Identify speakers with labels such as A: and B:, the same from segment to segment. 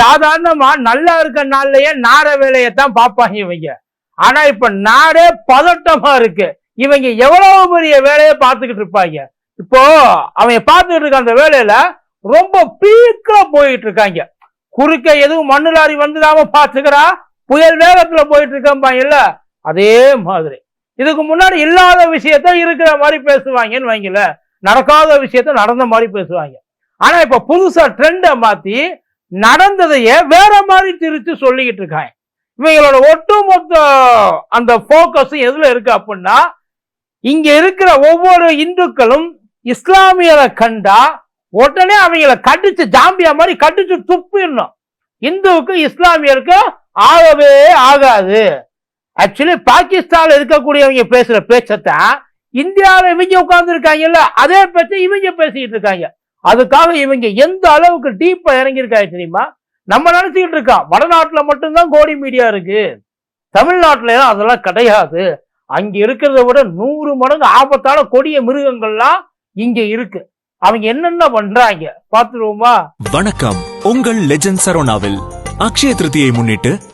A: சாதாரணமா நல்லா இருக்க நாள்லயே நார வேலையைத்தான் பார்ப்பாங்க இவங்க. ஆனா இப்ப நாடே பதட்டமா இருக்கு. இவங்க எவ்வளவு பெரிய வேலையை பார்த்துக்கிட்டு இருப்பாங்க. இப்போ அவங்க பார்த்துக்கிட்டு இருக்க அந்த வேலையில ரொம்ப பீக்கா போயிட்டு இருக்காங்க. குறுக்க எதுவும் மண்ணு லாரி வந்துடாம பாத்துக்கிறா புயல் வேகத்துல போயிட்டு இருக்கான் இல்ல அதே மாதிரி. இதுக்கு முன்னாடி இல்லாத விஷயத்த இருக்கிற மாதிரி பேசுவாங்கன்னு வைங்கள நடக்காத விஷயத்த நடந்த மாதிரி பேசுவாங்க. ஆனா இப்ப புதுசா ட்ரெண்டை மாத்தி நடந்ததையே வேற மாதிரி திரிச்சு சொல்லிக்கிட்டு இருக்காங்க. இவங்களோட ஒட்டுமொத்த அந்த போக்கஸ் எதுல இருக்கு அப்படின்னா இங்க இருக்கிற ஒவ்வொரு இந்துக்களும் இஸ்லாமியரை கண்டா உடனே அவங்கள கடிச்சு ஜாம்பியா மாதிரி கடிச்சு துப்பிடணும். இந்துவுக்கு இஸ்லாமியருக்கு ஆகவே ஆகாது. ஆக்சுவலி பாகிஸ்தான்ல இருக்கக்கூடியவங்க பேசுற பேச்சத்தான் இந்தியாவில் இவங்க உட்கார்ந்து இருக்காங்கல்ல அதே பேச்சை இவங்க பேசிக்கிட்டு இருக்காங்க. அதுக்காக இவங்க எந்த அளவுக்கு டீப்பா இறங்கியிருக்காங்க தெரியுமா? நம்ம நினைச்சுக்கிட்டு இருக்கோம் வடநாட்டுல மட்டும்தான் கோடி மீடியா இருக்கு. தமிழ்நாட்டுல அதெல்லாம் கிடையாது. அங்க இருக்கிறத விட நூறு மடங்கு ஆபத்தான கொடிய மிருகங்கள்லாம் இங்க இருக்கு. அவங்க என்னென்ன பண்றாங்க? பாத்துருவோமா
B: வணக்கம். உங்கள் லெஜண்ட் சரோனாவில் அக்ஷய திருதியை முன்னிட்டு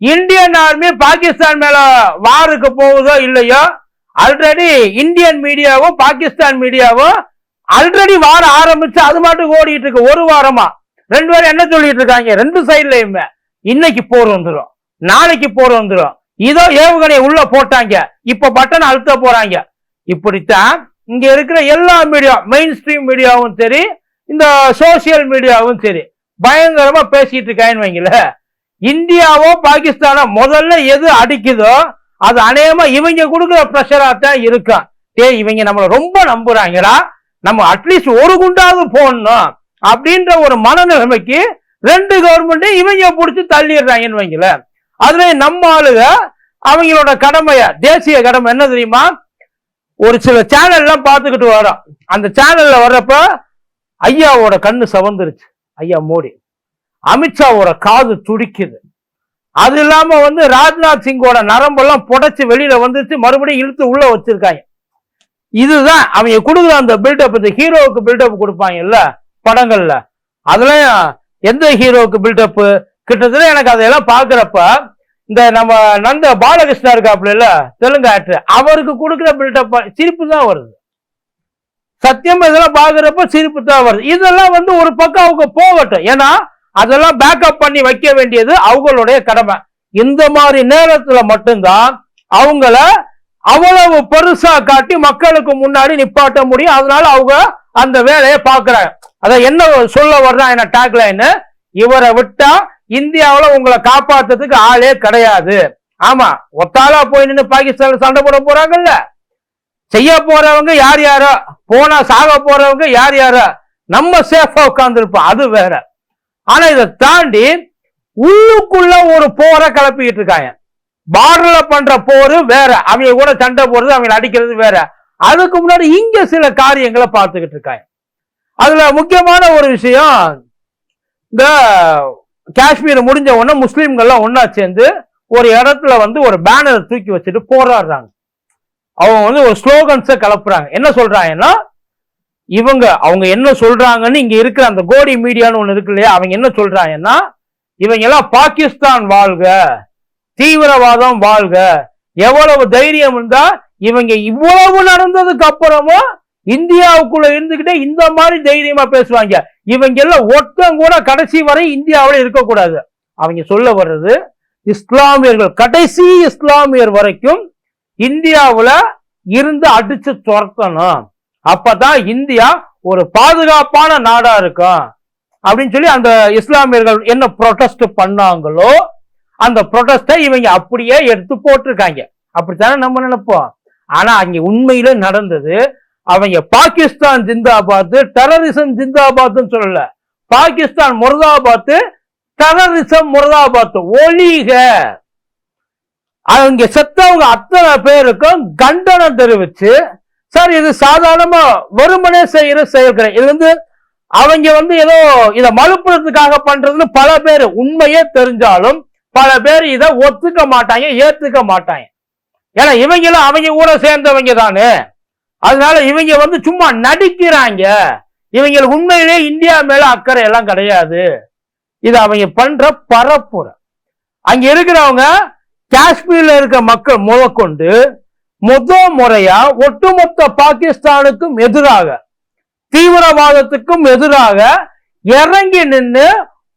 A: இந்தியன் ஆர்மி பாகிஸ்தான் மேல வாருக்கு போகுதோ இல்லையோ ஆல்ரெடி இந்தியன் மீடியாவும் பாகிஸ்தான் மீடியாவும் ஆல்ரெடி வார ஆரம்பிச்சு அது மட்டும் ஓடிட்டு இருக்கு ஒரு வாரமா. ரெண்டு பேரும் என்ன சொல்லிட்டு இருக்காங்க? ரெண்டு சைட்லயுமே இன்னைக்கு போர் வந்துடும் நாளைக்கு போர் வந்துடும் இதோ ஏவுகணை உள்ள போட்டாங்க. இப்ப பட்டன் அழுத்த போறாங்க. இப்படித்தான் இங்க இருக்கிற எல்லா மீடியா மெயின் ஸ்ட்ரீம் மீடியாவும் சரி இந்த சோசியல் மீடியாவும் சரி பயங்கரமா பேசிட்டு இருக்காங்கன்னு வைங்களேன். இந்தியாவோ பாகிஸ்தானோ முதல்ல எது அடிக்குதோ அது அநேகமா இவங்க கொடுக்குற ப்ரெஷரா தான் இருக்கும் டேய் இவங்க நம்மளை ரொம்ப நம்புறாங்கடா. நம்ம அட்லீஸ்ட் ஒரு குண்டாவது போடணும் அப்படின்ற ஒரு மனநிலைமைக்கு ரெண்டு கவர்மெண்ட் இவங்க பிடிச்சி தள்ளிடுறாங்கன்னு வைங்கள அதுல நம்ம ஆளுக அவங்களோட கடமைய தேசிய கடமை என்ன தெரியுமா? ஒரு சில சேனல்லாம் பார்த்துக்கிட்டு வரோம். அந்த சேனல்ல வர்றப்ப ஐயாவோட கண்ணு சவந்துருச்சு. ஐயா மோடி. அமித்ஷாவோட காது துடிக்குது. அது இல்லாம வந்து ராஜ்நாத் சிங்கோட நரம்பெல்லாம் புடைச்சு வெளியில வந்துச்சு மறுபடியும் இழுத்து உள்ள வச்சிருக்காங்க. இதுதான் அவங்க கொடுக்குற அந்த பில்டப் இந்த ஹீரோவுக்கு பில்டப் கொடுப்பாங்கல்ல படங்கள்ல. அதெல்லாம் எந்த ஹீரோவுக்கு பில்டப் கிட்டத்தட்ட எனக்கு அதையெல்லாம் பாக்குறப்ப இந்த நம்ம நந்த பாலகிருஷ்ணா இருக்காப்புல இல்ல தெலுங்கு ஆக்டர் அவருக்கு கொடுக்குற பில்டப் சிரிப்பு தான் வருது. சத்தியம் இதெல்லாம் பாக்குறப்ப சிரிப்பு தான் வருது. இதெல்லாம் வந்து ஒரு பக்கம் அவங்க போகட்டும். ஏன்னா அதெல்லாம் பேக்கப் பண்ணி வைக்க வேண்டியது அவங்களுடைய கடமை. இந்த மாதிரி நேரத்துல மட்டும்தான் அவங்கள அவ்வளவு பெருசா காட்டி மக்களுக்கு முன்னாடி நிப்பாட்ட முடியும். அதனால அவங்க அந்த வேலையை பாக்குறாங்க அத என்ன சொல்ல வர்றா என்ன டாக்லைன்னு இவரை விட்டா இந்தியாவில் உங்களை காப்பாத்துறதுக்கு ஆளே கிடையாது. ஆமா ஒத்தாளா போய் நின்று பாகிஸ்தான்ல சண்டை போட போறாங்கல்ல? செய்ய போறவங்க யார் யாரோ போனா சாக போறவங்க யார் யாரோ நம்ம சேஃபா உட்கார்ந்துருப்போம். அது வேற. ஆனா இதை தாண்டி உள்ளுக்குள்ள ஒரு போரை கிளப்பிக்கிட்டு இருக்காங்க. பார்டர்ல பண்ற போர் வேற. அவங்க கூட சண்டை போடுறது அவங்க அடிக்கிறது வேற. அதுக்கு முன்னாடி இங்க சில காரியங்களை பார்த்துக்கிட்டு இருக்காங்க. அதுல முக்கியமான ஒரு விஷயம் இந்த காஷ்மீர் முடிஞ்ச உடனே முஸ்லீம்கள்லாம் ஒன்னா சேர்ந்து ஒரு இடத்துல வந்து ஒரு பேனரை தூக்கி வச்சுட்டு போராடுறாங்க. அவங்க வந்து ஒரு ஸ்லோகன்ஸை கலப்புறாங்க என்ன சொல்றாங்கன்னா இவங்க அவங்க என்ன சொல்றாங்கன்னு இங்க இருக்கிற அந்த கோடி மீடியான்னு ஒண்ணு இருக்கு இல்லையா அவங்க என்ன சொல்றாங்கன்னா இவங்க எல்லாம் பாகிஸ்தான் வாழ்க தீவிரவாதம் வாழ்க எவ்வளவு தைரியம் இருந்தா இவங்க இவ்வளவு நடந்ததுக்கு அப்புறமும் இந்தியாவுக்குள்ள இருந்துகிட்டே இந்த மாதிரி தைரியமா பேசுவாங்க. இவங்க எல்லாம் ஒருத்தன் கூட கடைசி வரை இந்தியாவில இருக்கக்கூடாது. அவங்க சொல்ல வர்றது இஸ்லாமியர்கள் கடைசி இஸ்லாமியர் வரைக்கும் இந்தியாவில் இருந்து அடிச்சு துரத்தணும். அப்பதான் இந்தியா ஒரு பாதுகாப்பான நாடா இருக்கும் அப்படின்னு சொல்லி அந்த இஸ்லாமியர்கள் என்ன ப்ரொடெஸ்ட் பண்ணாங்களோ அந்த ப்ரொடெஸ்டை இவங்க அப்படியே எடுத்து போட்டிருக்காங்க. அப்படித்தானே நம்ம நினைப்போம்? ஆனா அங்க உண்மையில நடந்தது அவங்க பாகிஸ்தான் ஜிந்தாபாத் டெரரிசம் ஜிந்தாபாத்னு சொல்லல. பாகிஸ்தான் முரதாபாத் டெரரிசம் முரதாபாத் ஒழிக. அவங்க செத்தவங்க அத்தனை பேருக்கும் கண்டனம் தெரிவிச்சு சார் இது சாதாரணமா வெறுமனே செய்யற செயல்கிறேன் இது வந்து அவங்க வந்து ஏதோ இத மலுப்புறதுக்காக பண்றதுன்னு பல பேர் உண்மையே தெரிஞ்சாலும் பல பேர் இதை ஒத்துக்க மாட்டாங்க ஏத்துக்க மாட்டாங்க. ஏன்னா இவங்களும் அவங்க கூட சேர்ந்தவங்க தானே. அதனால இவங்க வந்து சும்மா நடிக்கிறாங்க. இவங்களுக்கு உண்மையிலே இந்தியா மேல அக்கறை எல்லாம் கிடையாது. இது அவங்க பண்ற பரப்புரை. அங்க இருக்கிறவங்க காஷ்மீர்ல இருக்க மக்கள் முதற்கொண்டு முத முறையா ஒட்டுமொத்த பாகிஸ்தானுக்கும் எதிராக தீவிரவாதத்துக்கும் எதிராக இறங்கி நின்று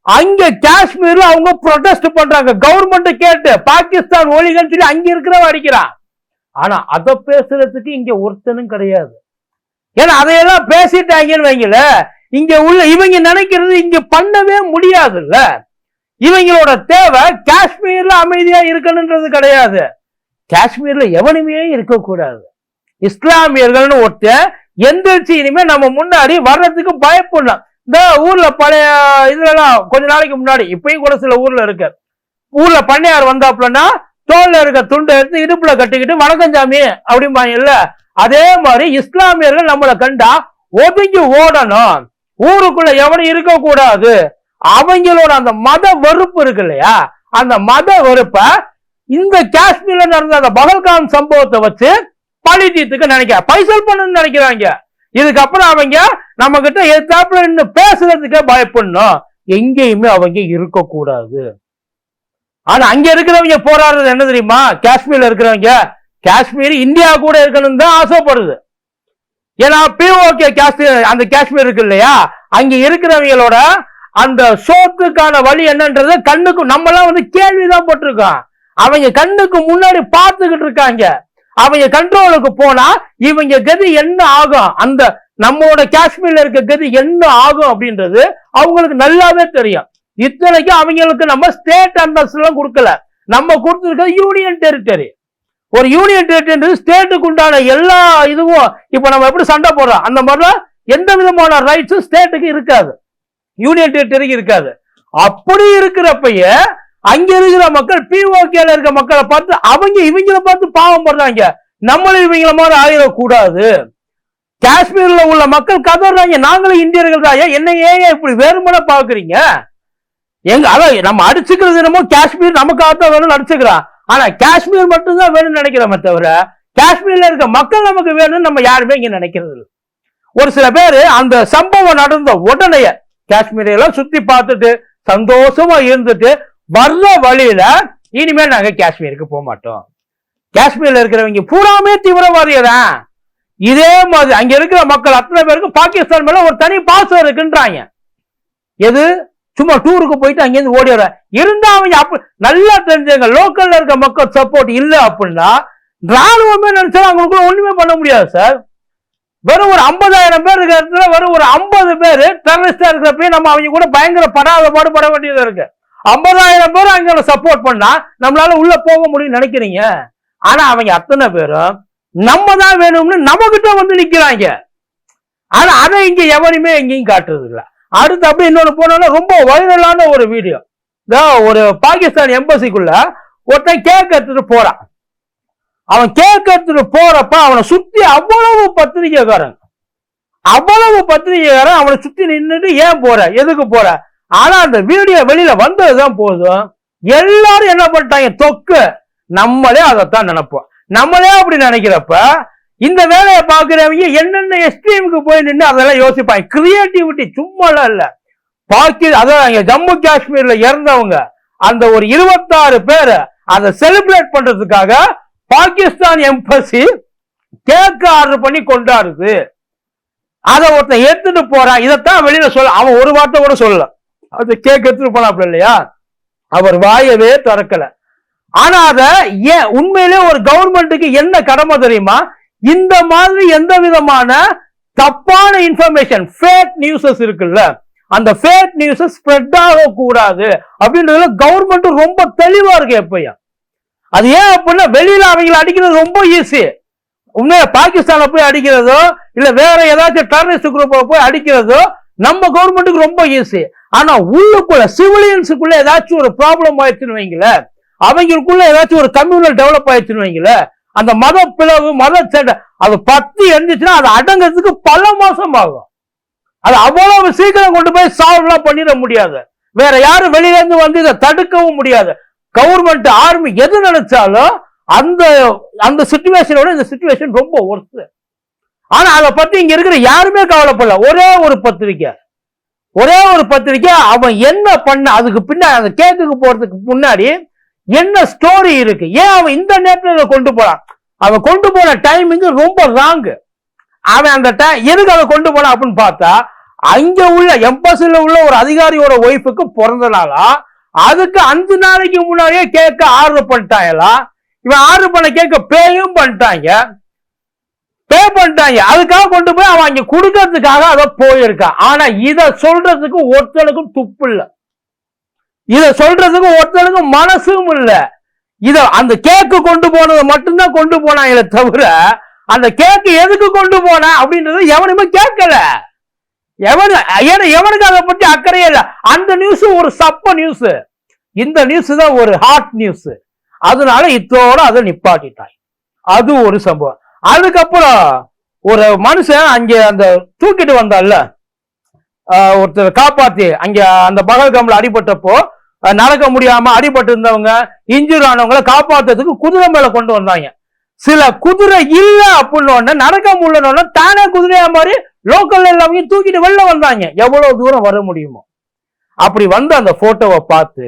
A: அங்க காஷ்மீர் அவங்க ப்ரொடெஸ்ட் பண்றாங்க. கவர்மெண்ட் கேட்டு பாகிஸ்தான் ஒழிகன்னு சொல்லி அங்க இருக்கிறவன் அடிக்கிறான். ஆனா அதை பேசுறதுக்கு இங்க ஒருத்தனும் கிடையாது. ஏன்னா அதையெல்லாம் பேசிட்டாங்கன்னு வைங்கள இங்க உள்ள இவங்க நினைக்கிறது இங்க பண்ணவே முடியாதுல்ல. இவங்களோட தேவை காஷ்மீர்ல அமைதியா இருக்கணுன்றது கிடையாது. காஷ்மீர்ல எவனுமே இருக்கக்கூடாது. இஸ்லாமியர்கள்னு ஒருத்தன் எந்திரிச்சு இனிமே நம்ம முன்னாடி வர்றதுக்கு பயப்படலாம் இந்த ஊர்ல பழைய இதுலலாம் கொஞ்ச நாளைக்கு முன்னாடி இப்பயும் கூட சில ஊர்ல இருக்கு. ஊர்ல பண்ணையார் வந்தாப்புலன்னா தோல்ல இருக்க துண்டை எடுத்து இடுப்புல கட்டிக்கிட்டு வணக்கம் சாமி அப்படிம்பாங்க இல்ல. அதே மாதிரி இஸ்லாமியர்கள் நம்மளை கண்டா ஒதுங்கி ஓடணும். ஊருக்குள்ள எவனும் இருக்க கூடாது அவங்களோட அந்த மத வெறுப்பு இருக்கு இல்லையா? அந்த மத வெறுப்பை இந்த காஷ்மீர்ல நடந்த அந்த பகல்காம் சம்பவத்தை வச்சு பழி தீர்த்துக்க நினைக்க. பைசல் பண்ணணும்னு நினைக்கிறாங்க. இதுக்கப்புறம் அவங்க நம்ம கிட்ட எத்தாப்புல நின்று பேசுறதுக்கே பயப்படணும். எங்கேயுமே அவங்க இருக்கக்கூடாது. ஆனா அங்க இருக்கிறவங்க போராடுறது என்ன தெரியுமா? காஷ்மீர்ல இருக்கிறவங்க. காஷ்மீர் இந்தியா கூட இருக்கணும்னு தான் ஆசைப்படுது. ஏன்னா பிஓகே காஷ்மீர் அந்த காஷ்மீர் இருக்கு இல்லையா? அங்க இருக்கிறவங்களோட அந்த சோத்துக்கான வழி என்னன்றது கண்ணுக்கு நம்மளாம் வந்து கேள்விதான் போட்டிருக்கோம். அவங்க கண்ணுக்கு முன்னாடி பார்த்துக்கிட்டு இருக்காங்க. அவங்க கண்ட்ரோலுக்கு போனா இவங்க கதி என்ன ஆகும்? அந்த நம்மளோட காஷ்மீர்ல இருக்க கதி என்ன ஆகும் அப்படின்றது அவங்களுக்கு நல்லாவே தெரியும். இத்தனைக்கும் அவங்களுக்கு நம்ம ஸ்டேட் அந்தஸ்து எல்லாம் கொடுக்கல. நம்ம கொடுத்துருக்கிறது யூனியன் டெரிட்டரி ஒரு யூனியன் டெரிட்டரி ஸ்டேட்டுக்கு உண்டான எல்லா இதுவும் இப்ப நம்ம எப்படி சண்டை போடுறோம்? அந்த மாதிரிலாம் எந்த விதமான ரைட்ஸும் ஸ்டேட்டுக்கு இருக்காது. யூனியன் டெரிட்டரிக்கு இருக்காது. அப்படி இருக்கிறப்பயே அங்க இருக்கிற மக்கள் பிஓகேல இருக்க மக்களை பார்த்து அவங்க இவங்கள பார்த்து பாவம் படுறாங்க நம்மளும் இவங்கள மாதிரி ஆயிடக்கூடாது. காஷ்மீர்ல உள்ள மக்கள் கதறாங்க. நாங்களும் இந்தியர்கள் தான். என்ன ஏன் இப்படி வேறுமனை பாக்குறீங்க எங்க அதான் நம்ம அடிச்சுக்கிறது என்னமோ காஷ்மீர் நமக்காக தான் வேணும்னு அடிச்சுக்கிறோம் ஆனா காஷ்மீர் மட்டும்தான் வேணும்னு நினைக்கிறோமே தவிர காஷ்மீர்ல இருக்க மக்கள் நமக்கு வேணும்னு நம்ம யாருமே இங்க நினைக்கிறது இல்லை. ஒரு சில பேர் அந்த சம்பவம் நடந்த உடனே காஷ்மீரை எல்லாம் சுத்தி பார்த்துட்டு சந்தோஷமா இருந்துட்டு வர்ற வழியில இனிமேல் நாங்க காஷ்மீருக்கு போக மாட்டோம். காஷ்மீர்ல இருக்கிறவங்க பூராமே தீவிரவாதியதான் இதே மாதிரி அங்க இருக்கிற மக்கள் அத்தனை பேருக்கும் பாகிஸ்தான் மேல ஒரு தனி பாசம் இருக்குன்றாங்க. எது? சும்மா டூருக்கு போயிட்டு அங்கேருந்து ஓடி வர. இருந்தா அவங்க அப்ப நல்லா தெரிஞ்சவங்க லோக்கல்ல இருக்க மக்கள் சப்போர்ட் இல்ல அப்படின்னா ராணுவமே நினைச்சா அவங்களுக்குள்ள ஒண்ணுமே பண்ண முடியாது சார் வெறும் ஒரு ஐம்பதாயிரம் பேர் இருக்கிற இடத்துல வெறும் ஒரு ஐம்பது பேர் டெரரிஸ்டா இருக்கிறப்ப நம்ம அவங்க கூட பயங்கர படாத பாடுபட வேண்டியது இருக்கு. ஐம்பதாயிரம் பேர் அங்க சப்போர்ட் பண்ணா நம்மளால உள்ள போக முடியும்னு நினைக்கிறீங்க? ஆனா அவங்க அத்தனை பேரும் நம்ம தான் வேணும்னு நம்ம கிட்ட வந்து நிக்கிறாங்க. ஆனா அதை இங்க எவருமே எங்கேயும் காட்டுறது இல்ல அடுத்து அப்படி இன்னொன்னு போனோம்னா ரொம்ப வைரலான ஒரு வீடியோ ஒரு பாகிஸ்தான் எம்பசிக்குள்ள ஒருத்தன் கேக் எடுத்துட்டு போறான். அவன் கேக் எடுத்துட்டு போறப்ப அவனை சுத்தி அவ்வளவு பத்திரிகைக்காரன். அவ்வளவு பத்திரிகைக்காரன் அவனை சுத்தி நின்றுட்டு ஏன் போற? எதுக்கு போற? ஆனா அந்த வீடியோ வெளியில வந்ததுதான் போதும். எல்லாரும் என்ன பண்ணிட்டாங்க? தொக்கு. நம்மளே அதைத்தான் நினைப்போம். நம்மளே அப்படி நினைக்கிறப்ப இந்த வேலையை பாக்குறவங்க என்னென்ன எக்ஸ்ட்ரீமுக்கு போய் நின்று அதெல்லாம் யோசிப்பாங்க. கிரியேட்டிவிட்டி சும்மாலாம் இல்ல. பாக்கி அதான் ஜம்மு காஷ்மீர்ல இறந்தவங்க. அந்த ஒரு இருபத்தாறு பேர் அதை செலிப்ரேட் பண்றதுக்காக பாகிஸ்தான் எம்பசி கேக் ஆர்டர் பண்ணி கொண்டாடுது. அதை ஒருத்தன் எடுத்துட்டு போறான். இதைத்தான் வெளியில சொல்ல அவன் ஒரு வார்த்தை கூட சொல்லலாம் அது கேக் எடுத்துட்டு போனாப்ல இல்லையா? அவர் வாயவே திறக்கல. ஆனா அத ஏன் உண்மையிலே ஒரு கவர்மெண்ட்டுக்கு என்ன கடமை தெரியுமா? இந்த மாதிரி எந்த விதமான தப்பான இன்ஃபர்மேஷன் ஃபேக் நியூஸஸ் இருக்குல்ல அந்த ஃபேக் நியூஸ் ஸ்ப்ரெட் ஆக கூடாது அப்படின்றதுல கவர்மெண்ட் ரொம்ப தெளிவா இருக்கு எப்பயும். அது ஏன் அப்படின்னா வெளியில அவங்கள அடிக்கிறது ரொம்ப ஈஸி உண்மையா பாகிஸ்தான்ல போய் அடிக்கிறதோ இல்ல வேற ஏதாச்சும் டெரரிஸ்ட் குரூப்ல போய் அடிக்கிறதோ நம்ம கவர்மெண்ட்டுக்கு ரொம்ப ஈஸி ஆனா உள்ளுக்குள்ள சிவிலியன்ஸுக்குள்ள ஏதாச்சும் ஒரு ப்ராப்ளம் ஆயிடுச்சுன்னு வைங்களேன் அவங்களுக்குள்ள ஏதாச்சும் ஒரு கம்யூனல் டெவலப் ஆயிடுச்சுன்னு வைங்களேன் அந்த மத பிளவு மத சண்டை அது பத்தி இருந்துச்சுன்னா அது அடங்கிறதுக்கு பல மாசம் ஆகும். அது அவ்வளவு சீக்கிரம் கொண்டு போய் சால்வ்லாம் பண்ணிட முடியாது. வேற யாரும் வெளியிலேருந்து வந்து இதை தடுக்கவும் முடியாது. கவர்மெண்ட் ஆர்மி எது நினைச்சாலும் அந்த அந்த சுச்சுவேஷனோட இந்த சுச்சுவேஷன் ரொம்ப ஒர்த்து ஆனா அதை பத்தி இங்க இருக்கிற யாருமே கவலைப்படல. ஒரே ஒரு பத்திரிக்கை. ஒரே ஒரு பத்திரிக்கை அவன் என்ன பண்ண அதுக்கு பின்னாடி அந்த கேக்குக்கு போறதுக்கு முன்னாடி என்ன ஸ்டோரி இருக்கு? ஏன் அவன் இந்த நேரத்தில் கொண்டு போறான்? அவன் கொண்டு போன டைமிங் ரொம்ப ராங்கு அவன் அந்த டைம் எதுக்கு அவன் கொண்டு போனான் அப்படின்னு பார்த்தா அங்க உள்ள எம்பசில உள்ள ஒரு அதிகாரியோட ஒய்ஃபுக்கு பிறந்த நாளா அதுக்கு அஞ்சு நாளைக்கு முன்னாடியே கேக்க ஆர்டர் பண்ணிட்டாங்களா இவன் ஆர்டர் பண்ண கேக்க பேயும் பண்ணிட்டாங்க. பே பண்ணிட்டாங்க. அதுக்காக கொண்டு போய் அவன் அங்கே கொடுக்கறதுக்காக அதை போயிருக்கான் ஆனா இதை சொல்றதுக்கு ஒருத்தனுக்கும் துப்பு இல்லை. இதை சொல்றதுக்கு ஒருத்தனுக்கும் மனசும் இல்லை. இதை அந்த கேக்கு கொண்டு போனதை மட்டும்தான் கொண்டு போனாங்களே தவிர அந்த கேக்கு எதுக்கு கொண்டு போன அப்படின்றது எவனுமே கேட்கல. எவனு ஏன்னா எவனுக்கு அதை பற்றி அக்கறையே இல்லை. அந்த நியூஸ் ஒரு சப்ப நியூஸ் இந்த நியூஸ் தான் ஒரு ஹாட் நியூஸ் அதனால இத்தோட அதை நிப்பாட்டிட்டாங்க. அது ஒரு சம்பவம். அதுக்கப்புறம் ஒரு மனுஷன் அங்க அந்த தூக்கிட்டு வந்தால ஒருத்தர் காப்பாத்தி அங்க அந்த பகல் அடிபட்டப்போ நடக்க முடியாம அடிபட்டு இருந்தவங்க இன்ஜூர் ஆனவங்களை காப்பாத்துறதுக்கு குதிரை மேல கொண்டு வந்தாங்க. சில குதிரை இல்ல அப்படின்னு நடக்க முடியலன்னு தானே குதிரையா மாதிரி லோக்கல்ல எல்லாமே தூக்கிட்டு வெளில வந்தாங்க. எவ்வளவு தூரம் வர முடியுமோ. அப்படி வந்து அந்த போட்டோவை பார்த்து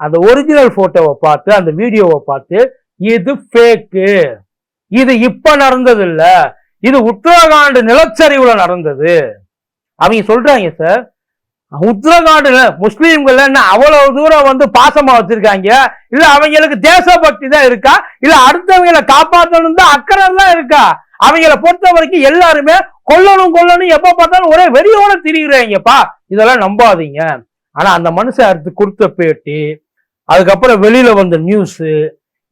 A: அந்த ஒரிஜினல் போட்டோவை பார்த்து அந்த வீடியோவை பார்த்து இது ஃபேக்கு இது இப்ப நடந்தது இல்ல இது உத்தரகாண்ட் நிலச்சரிவுல நடந்தது. அவங்க சொல்றாங்க சார் உத்தரகாண்டுல முஸ்லீம்கள் என்ன அவ்வளவு தூரம் வந்து பாசமா வச்சிருக்காங்க? இல்ல அவங்களுக்கு தேசபக்தி தான் இருக்கா? இல்ல அடுத்தவங்களை காப்பாற்றணும் தான் அக்கறை தான் இருக்கா? அவங்கள பொறுத்த வரைக்கும் எல்லாருமே கொல்லணும் கொல்லணும் எப்ப பார்த்தாலும் ஒரே வெறியோட திரியுறாங்கப்பா. இதெல்லாம் நம்பாதீங்க. ஆனா அந்த மனுஷன் அடுத்து கொடுத்த பேட்டி அதுக்கப்புறம் வெளியில வந்த நியூஸ்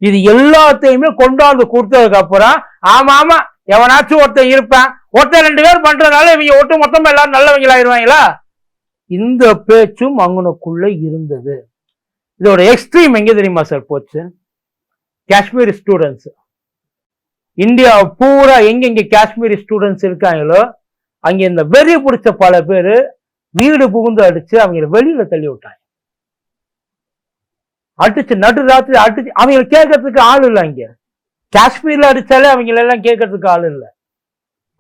A: இது எல்லாத்தையுமே கொண்டாந்து கொடுத்ததுக்கு அப்புறம் ஆமா ஆமா எவனாச்சும் ஒருத்தன் இருப்பான். ஒருத்தன் ரெண்டு பேர் பண்றதுனால இவங்க ஒட்டு மொத்தமா எல்லாரும் நல்லவங்களாயிருவாங்களா? இந்த பேச்சும் அங்கனுக்குள்ள இருந்தது. இதோட எக்ஸ்ட்ரீம் எங்கே தெரியுமா சார் போச்சு? காஷ்மீரி ஸ்டூடெண்ட்ஸ் இந்தியா பூரா எங்கெங்க காஷ்மீரி ஸ்டூடெண்ட்ஸ் இருக்காங்களோ அங்கே இந்த வெறி பிடிச்ச பல பேர் வீடு புகுந்து அடிச்சு அவங்கள வெளியில தள்ளி விட்டாங்க அடிச்சு நடு ராத்திரி அடிச்சு அவங்கள கேட்கறதுக்கு ஆள் இல்லை அங்க. காஷ்மீர்ல அடிச்சாலே அவங்கள எல்லாம் கேட்கறதுக்கு ஆள் இல்லை.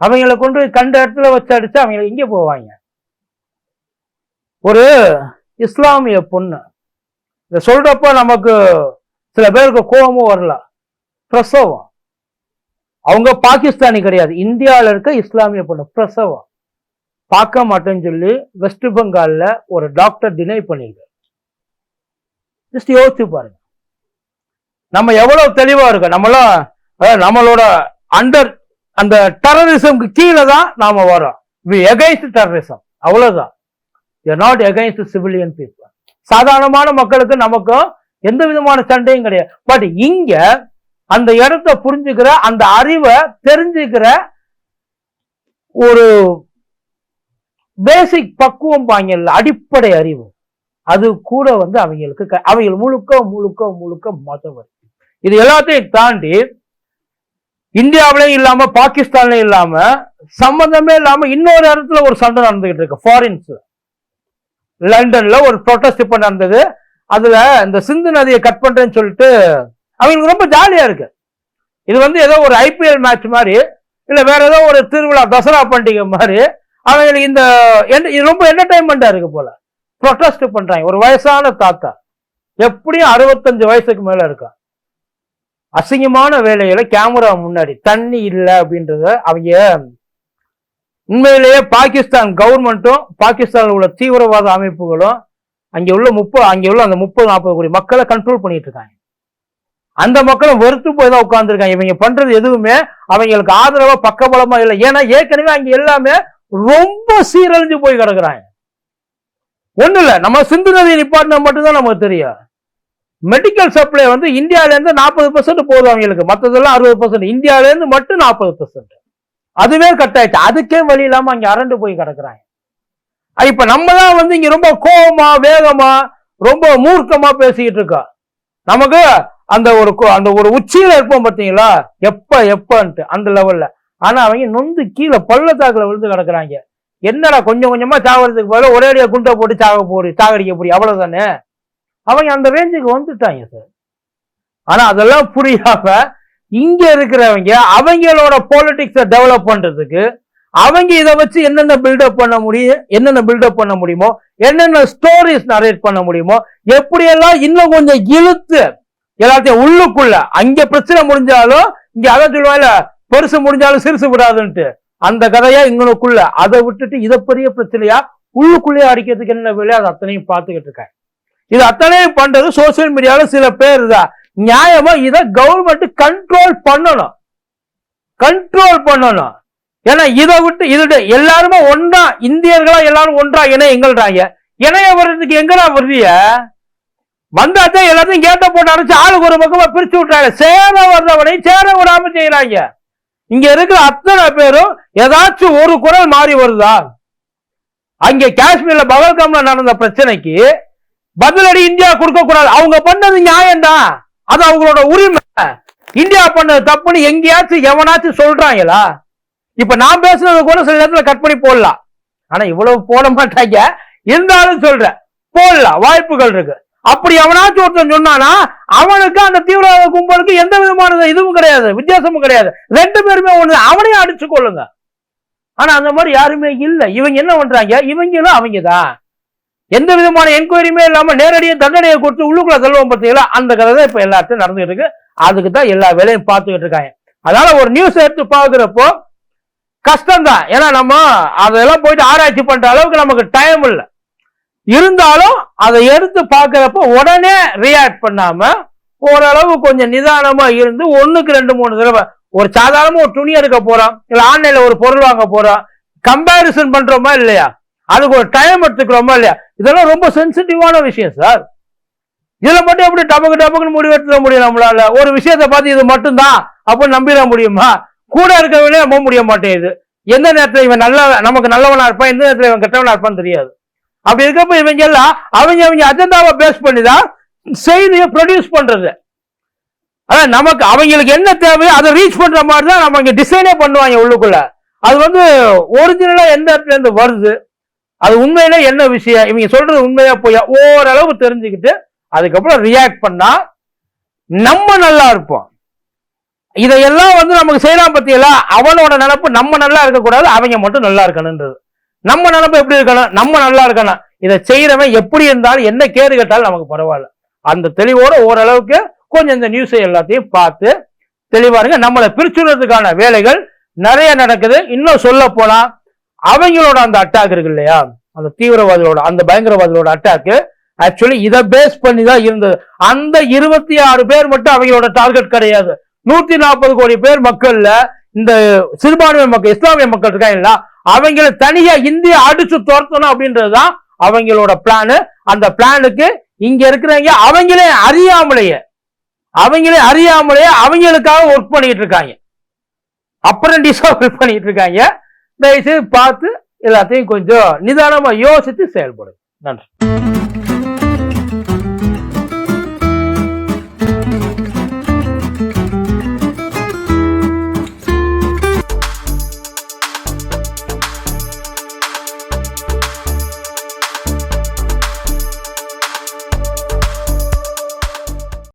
A: அவங்கள கொண்டு கண்ட இடத்துல வச்சு அடிச்சு அவங்கள இங்கே போவாங்க. ஒரு இஸ்லாமிய பொண்ணு. இதை சொல்றப்ப நமக்கு சில பேருக்கு கோபமும் வரல. பிரசவம். அவங்க பாகிஸ்தானி கிடையாது. இந்தியாவில் இருக்க இஸ்லாமிய பொண்ணு பிரசவம். பார்க்க மாட்டேன்னு சொல்லி வெஸ்ட் பெங்காலில் ஒரு டாக்டர் டினை பண்ணிருக்காரு ஜஸ்ட் யோசித்து பாருங்க. நம்ம எவ்வளவு தெளிவா இருக்கோம். நம்மளாம் அதாவது நம்மளோட அண்டர் அந்த டெரரிசம்க்கு கீழே தான் நாம வரோம் வி எகைன்ஸ்ட் டெரரிசம் அவ்வளவுதான். நாட் எகைன்ஸ்ட் சிவிலியன் பீப்புள் சாதாரணமான மக்களுக்கு நமக்கும் எந்த விதமான சண்டையும் கிடையாது. பட் இங்க அந்த இடத்த புரிஞ்சுக்கிற அந்த அறிவை தெரிஞ்சுக்கிற ஒரு பேசிக் பக்குவம் பாங்கல்ல அடிப்படை அறிவு. அது கூட வந்து அவங்களுக்கு க- அவங்க முழுக்க முழுக்க முழுக்க மதவர் இது எல்லாத்தையும் தாண்டி இந்தியாவிலையும் இல்லாம பாகிஸ்தான்லயும் இல்லாம சம்பந்தமே இல்லாம இன்னொரு இடத்துல ஒரு சண்டை நடந்துகிட்டு இருக்கு. ஃபாரின்ஸ் லண்டன்ல ஒரு ப்ரொட்டஸ்ட் இப்ப நடந்தது. அதுல இந்த சிந்து நதியை கட் பண்றேன்னு சொல்லிட்டு அவங்களுக்கு ரொம்ப ஜாலியா இருக்கு. இது வந்து ஏதோ ஒரு ஐபிஎல் மேட்ச் மாதிரி இல்ல வேற ஏதோ ஒரு திருவிழா தசரா பண்டிகை மாதிரி அவங்களுக்கு இந்த இது ரொம்ப என்டர்டைன்மெண்டா இருக்கு போல. ப்ரொட்டஸ்ட் பண்றாங்க. ஒரு வயசான தாத்தா எப்படியும் அறுபத்தஞ்சு வயசுக்கு மேல இருக்கா அசிங்கமான வேலையில கேமரா முன்னாடி தண்ணி இல்லை அப்படின்றத அவங்க உண்மையிலேயே பாகிஸ்தான் கவர்மெண்ட்டும் பாகிஸ்தானில் உள்ள தீவிரவாத அமைப்புகளும் அங்கே உள்ள முப்பது அங்கே உள்ள அந்த முப்பது நாற்பது கோடி மக்களை கண்ட்ரோல் பண்ணிட்டு இருக்காங்க. அந்த மக்களும் வெறுத்து போய் தான் உட்காந்துருக்காங்க இவங்க பண்றது எதுவுமே அவங்களுக்கு ஆதரவா பக்கபலமா இல்லை. ஏன்னா ஏற்கனவே அங்கே எல்லாமே ரொம்ப சீரழிஞ்சு போய் கிடக்குறாங்க. ஒன்றும் இல்லை நம்ம சிந்து நதி நிப்பாட்டினா மட்டும்தான் நமக்கு தெரியும். மெடிக்கல் சப்ளை வந்து இந்தியாவிலேருந்து நாற்பது பர்சன்ட் போதும் அவங்களுக்கு. மற்றதெல்லாம் அறுபது பர்சன்ட் இந்தியாவிலேருந்து மட்டும் நாற்பது பர்சன்ட் அதுவே கட் ஆயிடுச்சு. அதுக்கே வழி இல்லாமல் அங்கே அரண்டு போய் கிடக்குறாங்க. இப்போ நம்ம தான் வந்து இங்கே ரொம்ப கோவமா வேகமா ரொம்ப மூர்க்கமா பேசிக்கிட்டு இருக்கோம். நமக்கு அந்த ஒரு அந்த ஒரு உச்சியில் இருப்போம் பார்த்தீங்களா எப்ப எப்பன்ட்டு. அந்த லெவலில் ஆனால் அவங்க நொந்து கீழே பள்ளத்தாக்கில் விழுந்து கிடக்குறாங்க. என்னடா கொஞ்சம் கொஞ்சமா சாகிறதுக்கு பதிலாக ஒரே அடியாக குண்டை போட்டு சாக போறி சாகடிக்க போறி அவ்வளவுதானே? அவங்க அந்த ரேஞ்சுக்கு வந்துட்டாங்க சார் ஆனா அதெல்லாம் புரியாம இங்க இருக்கிறவங்க அவங்களோட பாலிடிக்ஸை டெவலப் பண்றதுக்கு அவங்க இதை வச்சு என்னென்ன பில்டப் பண்ண முடியும் என்னென்ன பில்டப் பண்ண முடியுமோ என்னென்ன ஸ்டோரிஸ் நரேட் பண்ண முடியுமோ எப்படியெல்லாம் இன்னும் கொஞ்சம் இழுத்து எல்லாத்தையும் உள்ளுக்குள்ள அங்க பிரச்சனை முடிஞ்சாலும் இங்க அதான் சொல்லுவாங்கல்ல பெருசு முடிஞ்சாலும் சிறுசு விடாதுன்ட்டு. அந்த கதையா இங்கனுக்குள்ள அதை விட்டுட்டு இதை பெரிய பிரச்சனையா உள்ளுக்குள்ளேயே அடிக்கிறதுக்கு என்ன வேலையோ அதை அத்தனையும் பார்த்துக்கிட்டு இருக்கேன் இது அத்தனையும் பண்றது சோசியல் மீடியால சில பேர் தான் நியாயமா இதை கவர்மெண்ட் கண்ட்ரோல் பண்ணணும். கண்ட்ரோல் பண்ணணும். ஏன்னா இதை விட்டு இது எல்லாருமே ஒன்றா இந்தியர்களா எல்லாரும் ஒன்றா இணைய எங்கள்றாங்க இணைய வர்றதுக்கு எங்கடா வர்றிய வந்தாச்சா எல்லாத்தையும் கேட்ட போட்டு அடைச்சு ஆளுக்கு ஒரு பக்கமா பிரிச்சு விட்டாங்க. சேர வர்றவனை சேர விடாம செய்யறாங்க. இங்க இருக்கிற அத்தனை பேரும் ஏதாச்சும் ஒரு குரல் மாறி வருதா? அங்க காஷ்மீர்ல பகல்காம்ல நடந்த பிரச்சனைக்கு பதிலடி இந்தியா கொடுக்க கூடாது. அவங்க பண்ணது நியாயம்தான் அது அவங்களோட உரிமை. இந்தியா பண்ணது தப்புன்னு எங்கேயாச்சும் எவனாச்சும் சொல்றாங்களா? இப்ப நான் பேசுனது கூட சில நேரத்துல கட் பண்ணி போடலாம். ஆனா இவ்வளவு போட மாட்டாங்க. இருந்தாலும் சொல்றேன். போடலாம். வாய்ப்புகள் இருக்கு. அப்படி அவனாச்சும் ஒருத்தன் சொன்னானா அவனுக்கு அந்த தீவிரவாத கும்பலுக்கு எந்த விதமான இதுவும் கிடையாது வித்தியாசமும் கிடையாது. ரெண்டு பேருமே ஒண்ணு அவனையும் அடிச்சு கொள்ளுங்க ஆனா அந்த மாதிரி யாருமே இல்லை. இவங்க என்ன பண்றாங்க? இவங்களும் அவங்க தான். எந்த விதமான என்கொயரியுமே இல்லாம நேரடியாக தண்டனையை கொடுத்து உள்ளுக்குள்ள செல்வம் பார்த்தீங்களா அந்த கதை தான் இப்ப எல்லாத்தையும் நடந்துகிட்டு இருக்கு. அதுக்கு தான் எல்லா வேலையும் பார்த்துக்கிட்டு இருக்காங்க. அதனால ஒரு நியூஸ் எடுத்து பாக்குறப்போ கஷ்டம்தான். ஏன்னா நம்ம அதெல்லாம் போயிட்டு ஆராய்ச்சி பண்ற அளவுக்கு நமக்கு டைம் இல்லை. இருந்தாலும் அதை எடுத்து பார்க்குறப்ப உடனே ரியாக்ட் பண்ணாம ஓரளவு கொஞ்சம் நிதானமா இருந்து ஒன்றுக்கு ரெண்டு மூணு தடவை ஒரு சாதாரணமா ஒரு துணி எடுக்க போறோம் இல்லை ஆன்லைன்ல ஒரு பொருள் வாங்க போறோம் கம்பேரிசன் பண்றோமா இல்லையா? அதுக்கு ஒரு டைம் எடுத்துக்கிறோமா இல்லையா? இதெல்லாம் ரொம்ப சென்சிட்டிவான விஷயம் சார் இதுல மட்டும் எப்படி டபக்கு டபக்குன்னு முடிவெடுத்துட முடியும் நம்மளால? ஒரு விஷயத்தை பார்த்து இது மட்டும்தான் அப்படின்னு நம்பிட முடியுமா? கூட இருக்கவனே நம்ப முடிய மாட்டேங்குது. எந்த நேரத்தில் இவன் நல்ல நமக்கு நல்லவனா இருப்பான் எந்த நேரத்தில் இவன் கெட்டவனா இருப்பான்னு தெரியாது. அப்படி இருக்கப்ப இவங்க எல்லாம் அவங்க அவங்க அஜெண்டாவை பேஸ் பண்ணி தான் செய்தியை ப்ரொடியூஸ் பண்றது. அதான் நமக்கு அவங்களுக்கு என்ன தேவையோ அதை ரீச் பண்ற மாதிரி தான் நம்ம இங்க டிசைனே பண்ணுவாங்க உள்ளுக்குள்ள. அது வந்து ஒரிஜினலா எந்த இடத்துல இருந்து வருது அது உண்மையில என்ன விஷயம் இவங்க சொல்றது உண்மையா போய் ஓரளவு தெரிஞ்சுக்கிட்டு அதுக்கப்புறம் ரியாக்ட் பண்ணா நம்ம நல்லா இருப்போம். இதையெல்லாம் வந்து நமக்கு செய்யலாம் பத்தியெல்லாம் அவனோட நினப்பு நம்ம நல்லா இருக்கக்கூடாது அவங்க மட்டும் நல்லா இருக்கணுன்றது நம்ம நினப்பு எப்படி இருக்கணும்? நம்ம நல்லா இருக்கணும். இதை செய்யறவன் எப்படி இருந்தாலும் என்ன கேடு கேட்டாலும் நமக்கு பரவாயில்ல. அந்த தெளிவோட ஓரளவுக்கு கொஞ்சம் இந்த நியூஸை எல்லாத்தையும் பார்த்து தெளிவாருங்க நம்மளை பிரிச்சுடுறதுக்கான வேலைகள் நிறைய நடக்குது. இன்னும் சொல்ல போனா அவங்களோட அந்த அட்டாக் இருக்கு இல்லையா? அந்த தீவிரவாதிகளோட அந்த பயங்கரவாதிகளோட அட்டாக்கு ஆக்சுவலி இதை பேஸ் பண்ணி தான் இருந்தது. அந்த இருபத்தி ஆறு பேர் மட்டும் அவங்களோட டார்கெட் கிடையாது. நூத்தி நாற்பது கோடி பேர் மக்கள்ல இந்த சிறுபான்மை மக்கள் இஸ்லாமிய மக்கள் இருக்காங்களா அவங்கள தனியா இந்தியா அடிச்சு துரத்தணும் அப்படின்றதுதான் அவங்களோட பிளானு அந்த பிளானுக்கு இங்க இருக்கிறவங்க அவங்களே அறியாமலேயே அவங்களே அறியாமலேயே அவங்களுக்காக ஒர்க் பண்ணிட்டு இருக்காங்க. அப்ரண்டிஸா ஒர்க் பண்ணிட்டு இருக்காங்க. தயவுசெய்து பார்த்து எல்லாத்தையும் கொஞ்சம் நிதானமா யோசித்து செயல்படும் நன்றி.